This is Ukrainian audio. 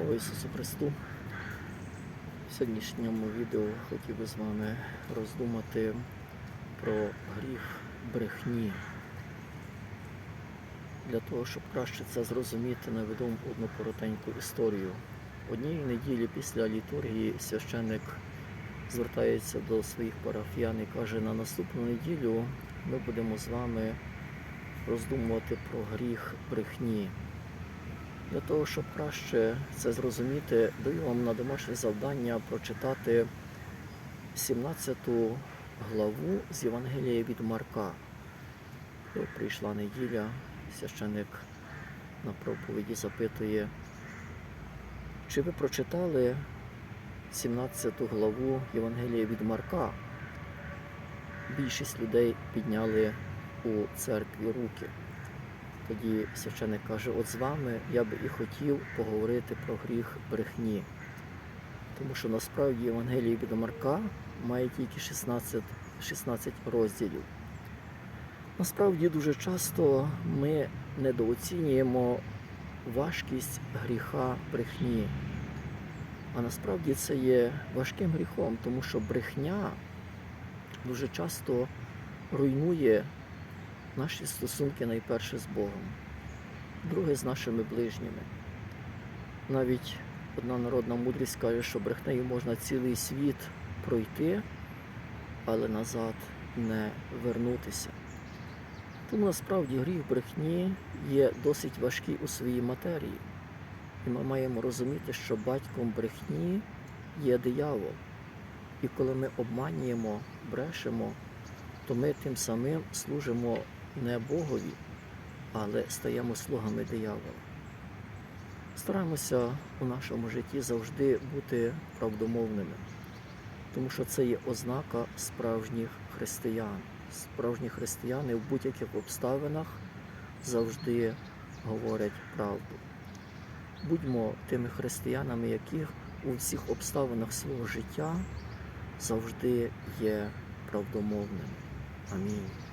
Слава Ісусу Христу! В сьогоднішньому відео хотів би з вами роздумати про гріх брехні. Для того, щоб краще це зрозуміти, наведу одну коротеньку історію. Однієї неділі після літургії священник звертається до своїх парафіян і каже, на наступну неділю ми будемо з вами роздумувати про гріх брехні. Для того, щоб краще це зрозуміти, даю вам на домашнє завдання прочитати 17 главу з Євангелія від Марка. От прийшла неділя, священик на проповіді запитує, чи ви прочитали 17 главу Євангелія від Марка? Більшість людей підняли у церкві руки. Тоді священик каже, от з вами я би і хотів поговорити про гріх брехні. Тому що насправді Євангеліє від Марка має тільки 16, 16 розділів. Насправді дуже часто ми недооцінюємо важкість гріха брехні. А насправді це є важким гріхом, тому що брехня дуже часто руйнує наші стосунки найперше з Богом, друге з нашими ближніми. Навіть одна народна мудрість каже, що брехнею можна цілий світ пройти, але назад не вернутися. Тому насправді гріх брехні є досить важкий у своїй матерії. І ми маємо розуміти, що батьком брехні є диявол. І коли ми обманюємо, брешемо, то ми тим самим служимо не Богові, але стаємо слугами диявола. Стараємося у нашому житті завжди бути правдомовними, тому що це є ознака справжніх християн. Справжні християни в будь-яких обставинах завжди говорять правду. Будьмо тими християнами, яких у всіх обставинах свого життя завжди є правдомовними. Амінь.